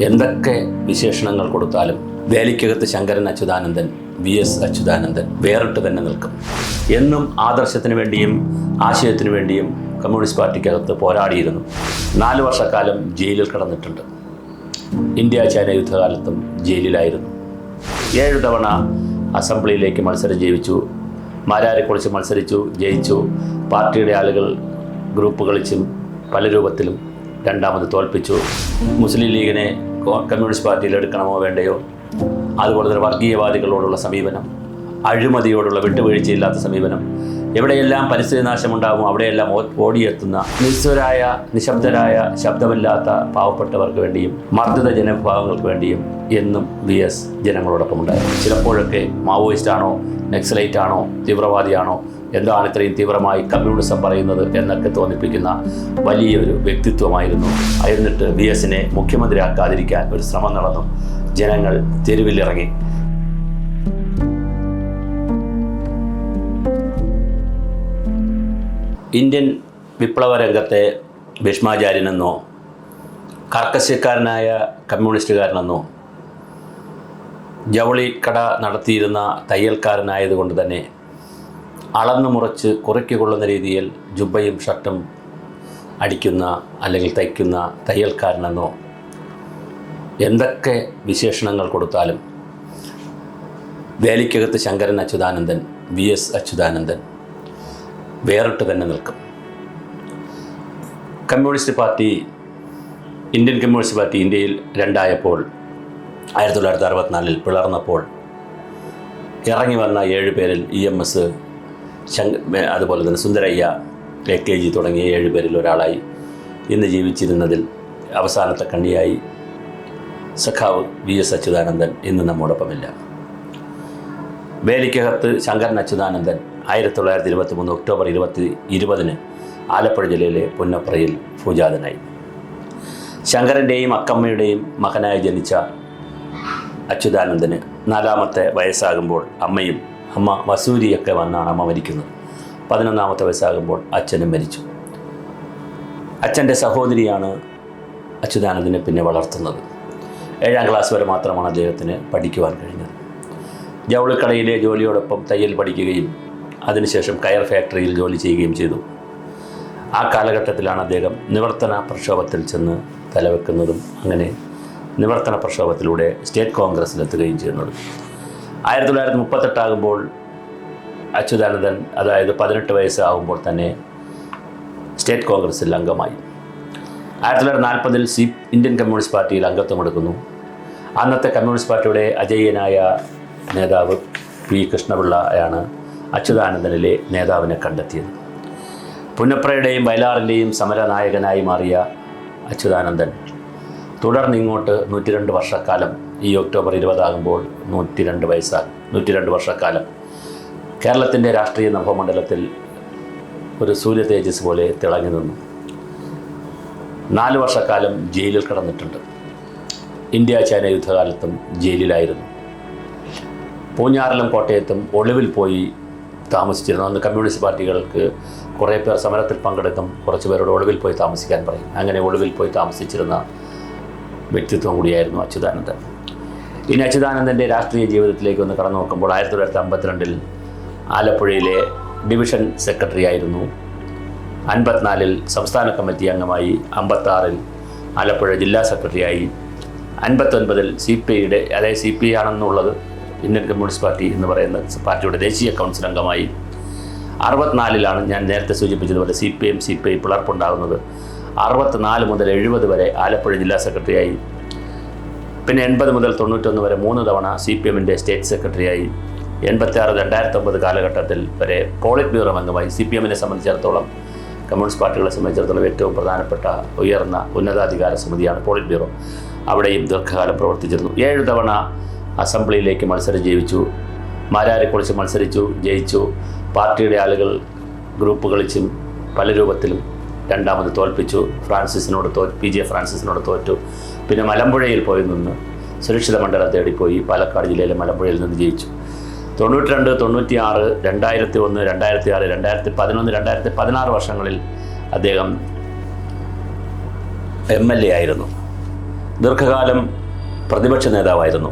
എന്തൊക്കെ വിശേഷണങ്ങൾ കൊടുത്താലും വേലിക്കകത്ത് ശങ്കരൻ അച്യുതാനന്ദൻ വി എസ് അച്യുതാനന്ദൻ വേറിട്ട് തന്നെ നിൽക്കും. എന്നും ആദർശത്തിന് വേണ്ടിയും ആശയത്തിനു വേണ്ടിയും കമ്മ്യൂണിസ്റ്റ് പാർട്ടിക്കകത്ത് പോരാടിയിരുന്നു. നാല് വർഷക്കാലം ജയിലിൽ കിടന്നിട്ടുണ്ട്. India China യുദ്ധകാലത്തും ജയിലിലായിരുന്നു. ഏഴ് തവണ അസംബ്ലിയിലേക്ക് മത്സരം ജയിച്ചു മാരാരെക്കുറിച്ച് മത്സരിച്ചു ജയിച്ചു. പാർട്ടിയുടെ ആളുകൾ ഗ്രൂപ്പ് കളിച്ചും പല രൂപത്തിലും രണ്ടാമത് തോൽപ്പിച്ചു. മുസ്ലിം ലീഗിനെ കമ്മ്യൂണിസ്റ്റ് പാർട്ടിയിൽ എടുക്കണമോ വേണ്ടയോ? അതുപോലെ തന്നെ വർഗീയവാദികളോടുള്ള സമീപനം അഴിമതിയോടുള്ള വിട്ടുവീഴ്ചയില്ലാത്ത സമീപനം. എവിടെയെല്ലാം പരിസ്ഥിതി നാശമുണ്ടാകും അവിടെയെല്ലാം ഓടിയെത്തുന്ന നിസ്വരായ നിശബ്ദരായ ശബ്ദമില്ലാത്ത പാവപ്പെട്ടവർക്ക് വേണ്ടിയും മർദ്ദിത ജനവിഭാഗങ്ങൾക്ക് വേണ്ടിയും എന്നും വി എസ് ജനങ്ങളോടൊപ്പം ഉണ്ടായിരുന്നു ചിലപ്പോഴൊക്കെ മാവോയിസ്റ്റ് ആണോ ആണോ തീവ്രവാദിയാണോ എന്താണ് ഇത്രയും തീവ്രമായി കമ്മ്യൂണിസം പറയുന്നത് എന്നൊക്കെ തോന്നിപ്പിക്കുന്ന വലിയൊരു വ്യക്തിത്വമായിരുന്നു. എന്നിട്ട് വി എസിനെ മുഖ്യമന്ത്രിയാക്കാതിരിക്കാൻ ഒരു ശ്രമം നടന്നു. ജനങ്ങൾ തെരുവിലിറങ്ങി. ഇന്ത്യൻ വിപ്ലവ രംഗത്തെ ഭീഷ്മാചാര്യനെന്നോ കർക്കശ്യക്കാരനായ കമ്മ്യൂണിസ്റ്റുകാരനെന്നോ ജവളിക്കട നടത്തിയിരുന്ന തയ്യൽക്കാരനായതുകൊണ്ട് തന്നെ അളന്നു മുറച്ച് കുറയ്ക്ക് കൊള്ളുന്ന രീതിയിൽ ജുബയും ഷർട്ടും അടിക്കുന്ന അല്ലെങ്കിൽ തയ്ക്കുന്ന തയ്യൽക്കാരനെന്നോ എന്തൊക്കെ വിശേഷണങ്ങൾ കൊടുത്താലും വേലിക്കകത്ത് ശങ്കരൻ അച്യുതാനന്ദൻ വി എസ് അച്യുതാനന്ദൻ വേറിട്ട് തന്നെ നിൽക്കും. Communist party Indian communist party ഇന്ത്യയിൽ രണ്ടായപ്പോൾ ആയിരത്തി തൊള്ളായിരത്തി അറുപത്തിനാലിൽ പിളർന്നപ്പോൾ ഇറങ്ങി വന്ന ഏഴ് പേരിൽ ഇ എം എസ് അതുപോലെ തന്നെ സുന്ദരയ്യ എ കെ ജി തുടങ്ങിയ ഏഴ് പേരിൽ ഒരാളായി ഇന്ന് ജീവിച്ചിരുന്നതിൽ അവസാനത്തെ കണ്ണിയായി സഖാവ് വി എസ് അച്യുതാനന്ദൻ ഇന്ന് നമ്മോടൊപ്പമില്ല. വേലിക്കകത്ത് ശങ്കരൻ അച്യുതാനന്ദൻ ആയിരത്തി തൊള്ളായിരത്തി ഇരുപത്തി മൂന്ന് ഒക്ടോബർ ഇരുപത്തി ഇരുപതിന് ആലപ്പുഴ ജില്ലയിലെ പുന്നപ്രയിൽ ഭൂജാതനായി ശങ്കരന്റെയും അക്കമ്മയുടെയും മകനായി ജനിച്ച അച്യുതാനന്ദന് നാലാമത്തെ വയസ്സാകുമ്പോൾ അമ്മയും അമ്മ വസൂരിയൊക്കെ വന്നാണ് അമ്മ മരിക്കുന്നത്. പതിനൊന്നാമത്തെ വയസ്സാകുമ്പോൾ അച്ഛനും മരിച്ചു. അച്ഛന്റെ സഹോദരിയാണ് അച്യുതാനന്ദനെ പിന്നെ വളർത്തുന്നത്. ഏഴാം ക്ലാസ് വരെ മാത്രമാണ് അദ്ദേഹത്തിന് പഠിക്കുവാൻ കഴിഞ്ഞത്. ജൗളിക്കടയിലെ ജോലിയോടൊപ്പം തയ്യൽ പഠിക്കുകയും അതിനുശേഷം കയർ ഫാക്ടറിയിൽ ജോലി ചെയ്യുകയും ചെയ്തു. ആ കാലഘട്ടത്തിലാണ് അദ്ദേഹം നിവർത്തന പ്രക്ഷോഭത്തിൽ ചെന്ന് തലവെക്കുന്നതും അങ്ങനെ നിവർത്തന പ്രക്ഷോഭത്തിലൂടെ സ്റ്റേറ്റ് കോൺഗ്രസ്സിലെത്തുകയും ചെയ്യുന്നത്. ആയിരത്തി തൊള്ളായിരത്തി മുപ്പത്തെട്ടാകുമ്പോൾ അച്യുതാനന്ദൻ അതായത് പതിനെട്ട് വയസ്സാകുമ്പോൾ തന്നെ സ്റ്റേറ്റ് കോൺഗ്രസ്സിൽ അംഗമായി. ആയിരത്തി തൊള്ളായിരത്തി നാൽപ്പതിൽ സി ഇന്ത്യൻ കമ്മ്യൂണിസ്റ്റ് പാർട്ടിയിൽ അംഗത്വം എടുക്കുന്നു. അന്നത്തെ കമ്മ്യൂണിസ്റ്റ് പാർട്ടിയുടെ അജയ്യനായ നേതാവ് പി കൃഷ്ണപിള്ളയാണ് അച്യുതാനന്ദനിലെ നേതാവിനെ കണ്ടെത്തിയത്. പുന്നപ്രയുടെയും വയലാറിന്റെയും സമരനായകനായി മാറിയ അച്യുതാനന്ദൻ തുടർന്നിങ്ങോട്ട് നൂറ്റി രണ്ട് വർഷക്കാലം ഈ ഒക്ടോബർ ഇരുപതാകുമ്പോൾ നൂറ്റി രണ്ട് വയസ്സാ നൂറ്റി രണ്ട് വർഷക്കാലം. കേരളത്തിന്റെ രാഷ്ട്രീയ നഭമണ്ഡലത്തിൽ ഒരു സൂര്യ തേജസ് പോലെ തിളങ്ങി നിന്നു. നാല് വർഷക്കാലം ജയിലിൽ കിടന്നിട്ടുണ്ട്. India China യുദ്ധകാലത്തും ജയിലിലായിരുന്നു. പൂഞ്ഞാറിലും കോട്ടയത്തും ഒളിവിൽ പോയി താമസിച്ചിരുന്നു. അന്ന് കമ്മ്യൂണിസ്റ്റ് പാർട്ടികൾക്ക് കുറേ പേർ സമരത്തിൽ പങ്കെടുക്കും കുറച്ച് പേരോട് ഒളിവിൽ പോയി താമസിക്കാൻ പറയും. അങ്ങനെ ഒളിവിൽ പോയി താമസിച്ചിരുന്ന വ്യക്തിത്വം കൂടിയായിരുന്നു അച്യുതാനന്ദൻ. ഇനി അച്യുതാനന്ദന്റെ രാഷ്ട്രീയ ജീവിതത്തിലേക്ക് ഒന്ന് കടന്നു നോക്കുമ്പോൾ ആയിരത്തി തൊള്ളായിരത്തി അമ്പത്തിരണ്ടിൽ ആലപ്പുഴയിലെ ഡിവിഷൻ സെക്രട്ടറി ആയിരുന്നു. അൻപത്തിനാലിൽ സംസ്ഥാന കമ്മിറ്റി അംഗമായി അമ്പത്താറിൽ ആലപ്പുഴ ജില്ലാ സെക്രട്ടറിയായി അൻപത്തൊൻപതിൽ സി പി ഐയുടെ അതായത് സി പി ഐ ആണെന്നുള്ളത് ഇന്ത്യൻ കമ്മ്യൂണിസ്റ്റ് പാർട്ടി എന്ന് പറയുന്ന പാർട്ടിയുടെ ദേശീയ കൗൺസിൽ അംഗമായി. അറുപത്തിനാലിലാണ് ഞാൻ നേരത്തെ സൂചിപ്പിച്ചതുപോലെ C P M C P I പിളർപ്പുണ്ടാകുന്നത് അറുപത്തിനാല് മുതൽ എഴുപത് വരെ ആലപ്പുഴ ജില്ലാ സെക്രട്ടറിയായി പിന്നെ എൺപത് മുതൽ തൊണ്ണൂറ്റൊന്ന് വരെ മൂന്ന് തവണ സി പി എമ്മിന്റെ സ്റ്റേറ്റ് സെക്രട്ടറിയായി എൺപത്തി ആറ് രണ്ടായിരത്തി ഒമ്പത് കാലഘട്ടത്തിൽ വരെ പോളിറ്റ് ബ്യൂറോ അംഗമായി സി പി എമ്മിനെ സംബന്ധിച്ചിടത്തോളം കമ്മ്യൂണിസ്റ്റ് പാർട്ടികളെ സംബന്ധിച്ചിടത്തോളം ഏറ്റവും പ്രധാനപ്പെട്ട ഉയർന്ന ഉന്നതാധികാര സമിതിയാണ് പോളിറ്റ് ബ്യൂറോ അവിടെയും ദീർഘകാലം പ്രവർത്തിച്ചിരുന്നു. ഏഴ് തവണ അസംബ്ലിയിലേക്ക് മത്സരം ജയിച്ചു. മാരാരെക്കുറിച്ച് മത്സരിച്ചു ജയിച്ചു. പാർട്ടിയുടെ ആളുകൾ ഗ്രൂപ്പ് കളിച്ചും പല രൂപത്തിലും രണ്ടാമത് തോൽപ്പിച്ചു. ഫ്രാൻസിസിനോട് തോ പി ജെ ഫ്രാൻസിസിനോട് തോറ്റു. പിന്നെ മലമ്പുഴയിൽ പോയി നിന്ന് സുരക്ഷിത മണ്ഡലം തേടിപ്പോയി പാലക്കാട് ജില്ലയിലെ മലമ്പുഴയിൽ നിന്ന് ജയിച്ചു. തൊണ്ണൂറ്റി രണ്ട് തൊണ്ണൂറ്റി ആറ് രണ്ടായിരത്തി ഒന്ന് രണ്ടായിരത്തി ആറ് രണ്ടായിരത്തി പതിനൊന്ന് രണ്ടായിരത്തി പതിനാറ് വർഷങ്ങളിൽ അദ്ദേഹം എം എൽ എ ആയിരുന്നു. ദീർഘകാലം പ്രതിപക്ഷ നേതാവായിരുന്നു.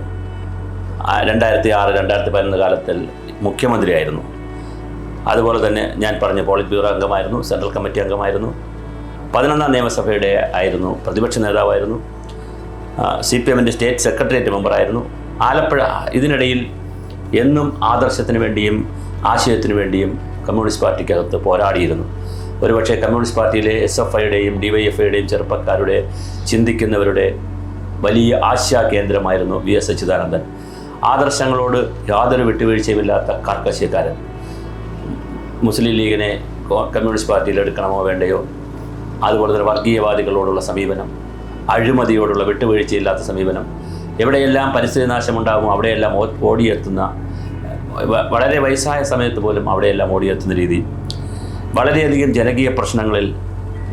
രണ്ടായിരത്തി ആറ് രണ്ടായിരത്തി പതിനൊന്ന് കാലത്തിൽ മുഖ്യമന്ത്രിയായിരുന്നു. അതുപോലെ തന്നെ ഞാൻ പറഞ്ഞ പോളിറ്റ് ബ്യൂറോ അംഗമായിരുന്നു സെൻട്രൽ കമ്മിറ്റി അംഗമായിരുന്നു. പതിനൊന്നാം നിയമസഭയുടെ ആയിരുന്നു പ്രതിപക്ഷ നേതാവായിരുന്നു. സി പി എമ്മിന്റെ സ്റ്റേറ്റ് സെക്രട്ടേറിയറ്റ് മെമ്പറായിരുന്നു. ആലപ്പുഴ ഇതിനിടയിൽ എന്നും ആദർശത്തിന് വേണ്ടിയും ആശയത്തിനു വേണ്ടിയും കമ്മ്യൂണിസ്റ്റ് പാർട്ടിക്കകത്ത് പോരാടിയിരുന്നു. ഒരുപക്ഷെ കമ്മ്യൂണിസ്റ്റ് പാർട്ടിയിലെ എസ് എഫ് ഐയുടെയും ഡി വൈ എഫ് ഐയുടെയും ചെറുപ്പക്കാരുടെ ചിന്തിക്കുന്നവരുടെ വലിയ ആശാ കേന്ദ്രമായിരുന്നു വി എസ് അച്യുതാനന്ദൻ. ആദർശങ്ങളോട് യാതൊരു വിട്ടുവീഴ്ചയുമില്ലാത്ത കാർക്കശ്യക്കാരൻ. മുസ്ലിം ലീഗിനെ കമ്മ്യൂണിസ്റ്റ് പാർട്ടിയിൽ എടുക്കണമോ വേണ്ടയോ? അതുപോലെ തന്നെ വർഗീയവാദികളോടുള്ള സമീപനം. അഴിമതിയോടുള്ള വിട്ടുവീഴ്ചയില്ലാത്ത സമീപനം. എവിടെയെല്ലാം പരിസ്ഥിതി നാശമുണ്ടാകും അവിടെയെല്ലാം ഓടിയെത്തുന്ന വളരെ വയസ്സായ സമയത്ത് പോലും അവിടെയെല്ലാം ഓടിയെത്തുന്ന രീതി. വളരെയധികം ജനകീയ പ്രശ്നങ്ങളിൽ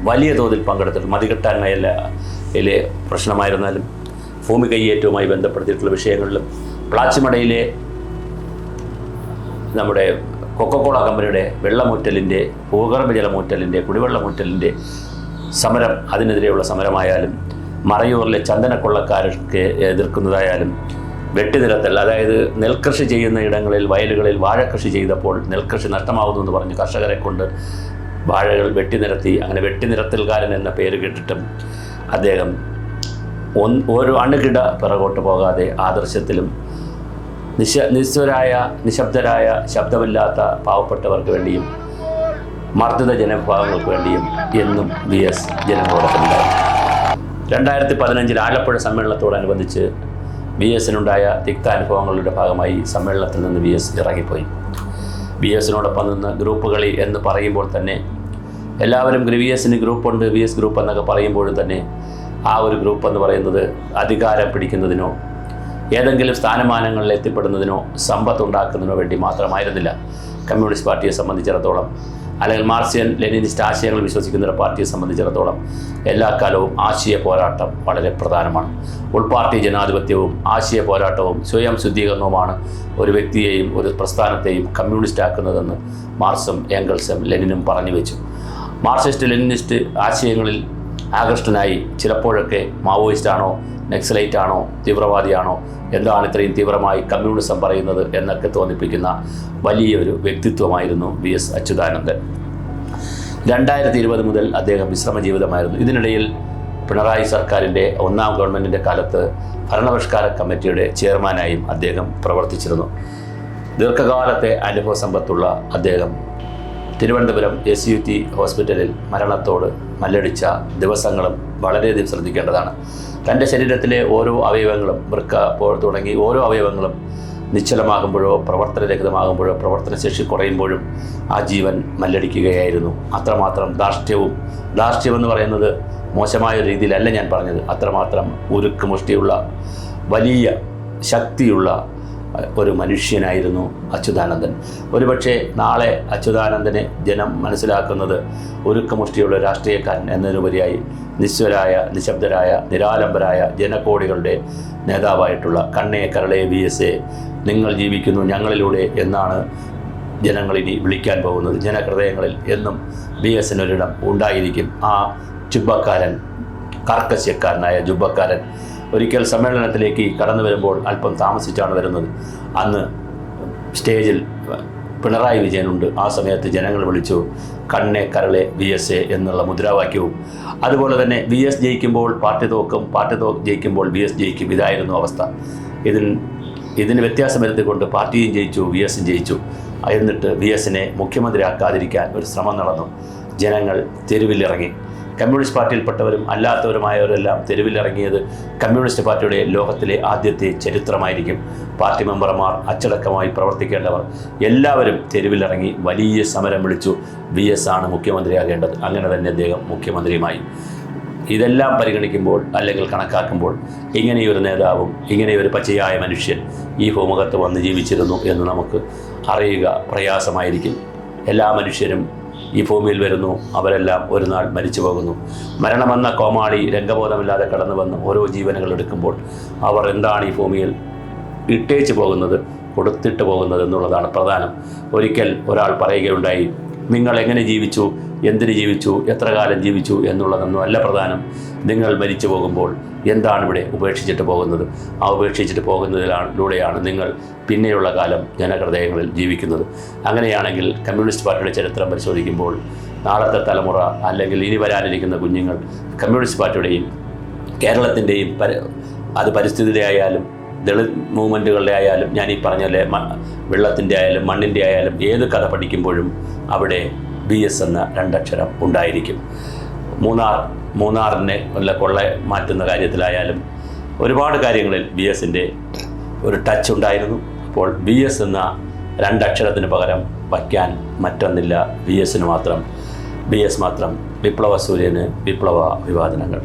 വലിയ തോതിൽ പങ്കെടുത്തിട്ടുണ്ട്. മതികെട്ടാങ്ങയിലെ പ്രശ്നമായിരുന്നാലും ഭൂമി കയ്യേറ്റവുമായി ബന്ധപ്പെടുത്തിയിട്ടുള്ള വിഷയങ്ങളിലും പ്ലാച്ചിമടയിലെ നമ്മുടെ കൊക്കക്കോള കമ്പനിയുടെ വെള്ളമൂറ്റലിന്റെ ഭൂഗർഭജലമൂറ്റലിന്റെ കുടിവെള്ളമൂറ്റലിന്റെ സമരം അതിനെതിരെയുള്ള സമരമായാലും മറയൂറിലെ ചന്ദനക്കൊള്ളക്കാർക്ക് എതിർക്കുന്നതായാലും വെട്ടിനിരത്തൽ അതായത് നെൽകൃഷി ചെയ്യുന്ന ഇടങ്ങളിൽ വയലുകളിൽ വാഴക്കൃഷി ചെയ്തപ്പോൾ നെൽകൃഷി നഷ്ടമാകുന്നു എന്ന് പറഞ്ഞ് കർഷകരെ കൊണ്ട് വാഴകൾ വെട്ടിനിരത്തി. അങ്ങനെ വെട്ടിനിരത്തൽകാരൻ എന്ന പേര് കേട്ടിട്ടും അദ്ദേഹം ഒന്ന് ഒരു അണുകിട പിറകോട്ട് പോകാതെ ആദർശത്തിലും നിശ നിസ്വരായ നിശബ്ദരായ ശബ്ദമില്ലാത്ത പാവപ്പെട്ടവർക്ക് വേണ്ടിയും മർദ്ദിത ജനവിഭാഗങ്ങൾക്ക് വേണ്ടിയും എന്നും വി എസ് ജനങ്ങളോടൊപ്പം രണ്ടായിരത്തി പതിനഞ്ചിൽ ആലപ്പുഴ സമ്മേളനത്തോടനുബന്ധിച്ച് വി എസിനുണ്ടായ തിക്താനുഭവങ്ങളുടെ ഭാഗമായി സമ്മേളനത്തിൽ നിന്ന് വി എസ് ഇറങ്ങിപ്പോയി. വി എസിനോടൊപ്പം നിന്ന് ഗ്രൂപ്പ് കളി എന്ന് പറയുമ്പോൾ തന്നെ എല്ലാവരും വി എസിന് ഗ്രൂപ്പുണ്ട് വി എസ് ഗ്രൂപ്പ് എന്നൊക്കെ പറയുമ്പോഴും തന്നെ ആ ഒരു ഗ്രൂപ്പ് എന്ന് പറയുന്നത് അധികാരം പിടിക്കുന്നതിനോ ഏതെങ്കിലും സ്ഥാനമാനങ്ങളിൽ എത്തിപ്പെടുന്നതിനോ സമ്പത്ത് ഉണ്ടാക്കുന്നതിനോ വേണ്ടി മാത്രമായിരുന്നില്ല. കമ്മ്യൂണിസ്റ്റ് പാർട്ടിയെ സംബന്ധിച്ചിടത്തോളം അല്ലെങ്കിൽ മാർസിയൻ ലെനിനിസ്റ്റ് ആശയങ്ങൾ വിശ്വസിക്കുന്ന ഒരു പാർട്ടിയെ സംബന്ധിച്ചിടത്തോളം എല്ലാ കാലവും ആശയ പോരാട്ടം വളരെ പ്രധാനമാണ്. ഉൾപാർട്ടി ജനാധിപത്യവും ആശയ പോരാട്ടവും സ്വയം ശുദ്ധീകരണവുമാണ് ഒരു വ്യക്തിയെയും ഒരു പ്രസ്ഥാനത്തെയും കമ്മ്യൂണിസ്റ്റ് ആക്കുന്നതെന്ന് മാർസും ഏംഗൽസും ലെനിനും പറഞ്ഞു വെച്ചു. മാർക്സിസ്റ്റ് ലെനിനിസ്റ്റ് ആശയങ്ങളിൽ ആകൃഷ്ടനായി. ചിലപ്പോഴൊക്കെ മാവോയിസ്റ്റ് ആണോ നെക്സലൈറ്റ് ആണോ തീവ്രവാദിയാണോ എന്താണ് ഇത്രയും തീവ്രമായി കമ്മ്യൂണിസം പറയുന്നത് എന്നൊക്കെ തോന്നിപ്പിക്കുന്ന വലിയൊരു വ്യക്തിത്വമായിരുന്നു വി എസ് അച്യുതാനന്ദൻ. രണ്ടായിരത്തി ഇരുപത് മുതൽ അദ്ദേഹം വിശ്രമ ജീവിതമായിരുന്നു ഇതിനിടയിൽ പിണറായി സർക്കാരിന്റെ ഒന്നാം ഗവൺമെന്റിന്റെ കാലത്ത് ഭരണപരിഷ്കാര കമ്മിറ്റിയുടെ ചെയർമാനായും അദ്ദേഹം പ്രവർത്തിച്ചിരുന്നു. ദീർഘകാലത്തെ അനുഭവ സമ്പത്തുള്ള അദ്ദേഹം തിരുവനന്തപുരം എസ് യു ടി ഹോസ്പിറ്റലിൽ മരണത്തോട് മല്ലടിച്ച ദിവസങ്ങളും വളരെയധികം ശ്രദ്ധിക്കേണ്ടതാണ്. തന്റെ ശരീരത്തിലെ ഓരോ അവയവങ്ങളും വൃക്ക തുടങ്ങി ഓരോ അവയവങ്ങളും നിശ്ചലമാകുമ്പോഴോ പ്രവർത്തനരഹിതമാകുമ്പോഴോ പ്രവർത്തനശേഷി കുറയുമ്പോഴും ആ ജീവൻ മല്ലടിക്കുകയായിരുന്നു. അത്രമാത്രം ധാർഷ്ട്യവും ധാർഷ്ട്യം എന്ന് പറയുന്നത് മോശമായ രീതിയിലല്ല ഞാൻ പറഞ്ഞത്. അത്രമാത്രം ഉരുക്ക് മുഷ്ടിയുള്ള വലിയ ശക്തിയുള്ള ഒരു മനുഷ്യനായിരുന്നു അച്യുതാനന്ദൻ. ഒരുപക്ഷെ നാളെ അച്യുതാനന്ദനെ ജനം മനസ്സിലാക്കുന്നത് ഒരുക്കമുഷ്ടിയുള്ള രാഷ്ട്രീയക്കാരൻ എന്നതിനുപരിയായി നിസ്വരായ നിശബ്ദരായ നിരാലംബരായ ജനകോടികളുടെ നേതാവായിട്ടുള്ള കണ്ണേ കരളെ വി എസ് എ നിങ്ങൾ ജീവിക്കുന്നു ഞങ്ങളിലൂടെ എന്നാണ് ജനങ്ങളിനി വിളിക്കാൻ പോകുന്നത്. ജനഹൃദയങ്ങളിൽ എന്നും ബി എസ് എൻ ഒരിടം ഉണ്ടായിരിക്കും. ആ ചുബക്കാരൻ കർക്കശ്യക്കാരനായ ജുബക്കാരൻ ഒരിക്കൽ സമ്മേളനത്തിലേക്ക് കടന്നു വരുമ്പോൾ അല്പം താമസിച്ചാണ് വരുന്നത്. അന്ന് സ്റ്റേജിൽ പിണറായി വിജയനുണ്ട്. ആ സമയത്ത് ജനങ്ങൾ വിളിച്ചു കണ്ണെ കരളെ വി എസ് എ എന്നുള്ള മുദ്രാവാക്യവും. അതുപോലെ തന്നെ വി എസ് ജയിക്കുമ്പോൾ പാർട്ടി തോക്കും പാർട്ടി തോക്ക് ജയിക്കുമ്പോൾ വി എസ് ജയിക്കും. ഇതായിരുന്നു അവസ്ഥ. ഇതിൽ ഇതിന് വ്യത്യാസം വരുത്തിക്കൊണ്ട് പാർട്ടിയും ജയിച്ചു വി എസും ജയിച്ചു. എന്നിട്ട് വി എസിനെ മുഖ്യമന്ത്രിയാക്കാതിരിക്കാൻ ഒരു ശ്രമം നടന്നു. ജനങ്ങൾ തെരുവിലിറങ്ങി. കമ്മ്യൂണിസ്റ്റ് പാർട്ടിയിൽപ്പെട്ടവരും അല്ലാത്തവരുമായവരെല്ലാം തെരുവിലിറങ്ങിയത് കമ്മ്യൂണിസ്റ്റ് പാർട്ടിയുടെ ലോകത്തിലെ ആദ്യത്തെ ചരിത്രമായിരിക്കും. പാർട്ടി മെമ്പർമാർ അച്ചടക്കമായി പ്രവർത്തിക്കേണ്ടവർ എല്ലാവരും തെരുവിലിറങ്ങി വലിയ സമരം വിളിച്ചു. വി എസ് ആണ് മുഖ്യമന്ത്രിയാകേണ്ടത്. അങ്ങനെ തന്നെ അദ്ദേഹം മുഖ്യമന്ത്രിയുമായി. ഇതെല്ലാം പരിഗണിക്കുമ്പോൾ അല്ലെങ്കിൽ കണക്കാക്കുമ്പോൾ ഇങ്ങനെയൊരു നേതാവും ഇങ്ങനെയൊരു പച്ചയായ മനുഷ്യൻ ഈ ഭൂമുഖത്ത് വന്ന് ജീവിച്ചിരുന്നു എന്ന് നമുക്ക് അറിയുക പ്രയാസമായിരിക്കും. എല്ലാ മനുഷ്യരും ഈ ഭൂമിയിൽ വരുന്നു. അവരെല്ലാം ഒരു നാൾ മരിച്ചു പോകുന്നു. മരണമെന്ന കോമാളി രംഗബോധമില്ലാതെ കടന്നു വന്ന് ഓരോ ജീവനുകൾ എടുക്കുമ്പോൾ അവർ എന്താണ് ഈ ഭൂമിയിൽ ഇട്ടേച്ച് പോകുന്നത് കൊടുത്തിട്ട് പോകുന്നത് എന്നുള്ളതാണ് പ്രധാനം. ഒരിക്കൽ ഒരാൾ പറയുകയുണ്ടായി നിങ്ങൾ എങ്ങനെ ജീവിച്ചു? എന്തിന് ജീവിച്ചു? എത്ര കാലം ജീവിച്ചു? എന്നുള്ളതൊന്നും അല്ല പ്രധാനം. നിങ്ങൾ മരിച്ചു പോകുമ്പോൾ എന്താണ് ഇവിടെ ഉപേക്ഷിച്ചിട്ട് പോകുന്നത്? ആ ഉപേക്ഷിച്ചിട്ട് പോകുന്നതിലൂടെയാണ് നിങ്ങൾ പിന്നെയുള്ള കാലം ജനഹൃദയങ്ങളിൽ ജീവിക്കുന്നത്. അങ്ങനെയാണെങ്കിൽ കമ്മ്യൂണിസ്റ്റ് പാർട്ടിയുടെ ചരിത്രം പരിശോധിക്കുമ്പോൾ നാളത്തെ തലമുറ അല്ലെങ്കിൽ ഇനി വരാനിരിക്കുന്ന കുഞ്ഞുങ്ങൾ കമ്മ്യൂണിസ്റ്റ് പാർട്ടിയുടെയും കേരളത്തിന്റെയും പരി അത് പരിസ്ഥിതിയുടെ ആയാലും ദളിത് മൂവ്മെന്റുകളുടെ ആയാലും ഞാൻ ഈ പറഞ്ഞല്ലേ വെള്ളത്തിന്റെ ആയാലും മണ്ണിന്റെ ആയാലും ഏത് കഥ പഠിക്കുമ്പോഴും അവിടെ ബി എസ് എന്ന രണ്ടക്ഷരം ഉണ്ടായിരിക്കും. മൂന്നാർ മൂന്നാറിനെ വല്ല കൊള്ള മാറ്റുന്ന കാര്യത്തിലായാലും ഒരുപാട് കാര്യങ്ങളിൽ ബി എസിന്റെ ഒരു ടച്ച് ഉണ്ടായിരുന്നു. അപ്പോൾ ബി എസ് എന്ന രണ്ടക്ഷരത്തിന് പകരം വയ്ക്കാൻ മറ്റൊന്നില്ല ബി എസിന് മാത്രം. ബി എസ് മാത്രം വിപ്ലവ സൂര്യന് വിപ്ലവ വിവാദനങ്ങൾ